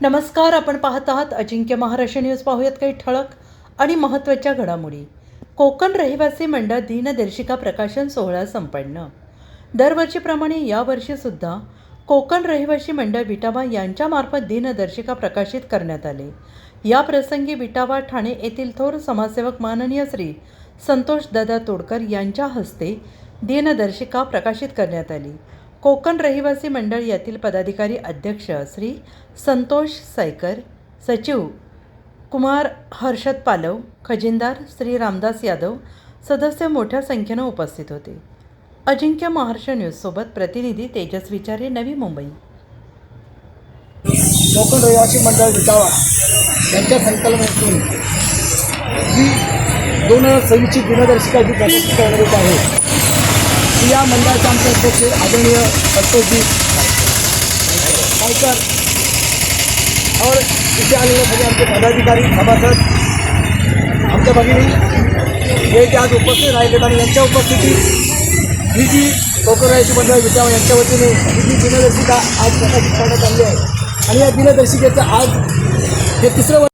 नमस्कार आपण पाहत आहात अजिंक्य महाराष्ट्र न्यूज. पाहूयात काही ठळक आणि महत्त्वाच्या घडामोडी. कोकण रहिवासी मंडळ दिनदर्शिका प्रकाशन सोहळा संपन्न. दरवर्षीप्रमाणे यावर्षीसुद्धा कोकण रहिवासी मंडळ विटावा यांच्यामार्फत दिनदर्शिका प्रकाशित करण्यात आले. या प्रसंगी विटावा ठाणे येथील थोर समाजसेवक माननीय श्री संतोष दादा तोडकर यांच्या हस्ते दिनदर्शिका प्रकाशित करण्यात आली. कोकण रहिवासी मंडळ यातील पदाधिकारी अध्यक्ष श्री संतोष सायकर सचिव कुमार हर्षद पालव खजिनदार श्री रामदास यादव सदस्य मोठ्या संख्येनं उपस्थित होते. अजिंक्य महाराष्ट्र न्यूजसोबत प्रतिनिधी तेजस विचारे नवी मुंबई. कोकण रहिवासी मंडळ विटावा यांच्या संकल्पनेतून जी दोन हजार सव्वीसची दिनदर्शिका जी प्रकाशित करण्यात येत आहे. या मंडळाचे आमचे अध्यक्ष आदरणीय संतोषजी. सायकर और इथे आलेले सगळे आमचे पदाधिकारी सभासद आमच्या भगिनी हे जे आज उपस्थित राहिलेत आणि यांच्या उपस्थितीत ही जी कोकण मंडळ विटावा यांच्या वतीने ही जी दिनदर्शिका आज प्रकाशित करण्यात आली आहे. आणि या दिनदर्शिकेचं आज हे तिसरं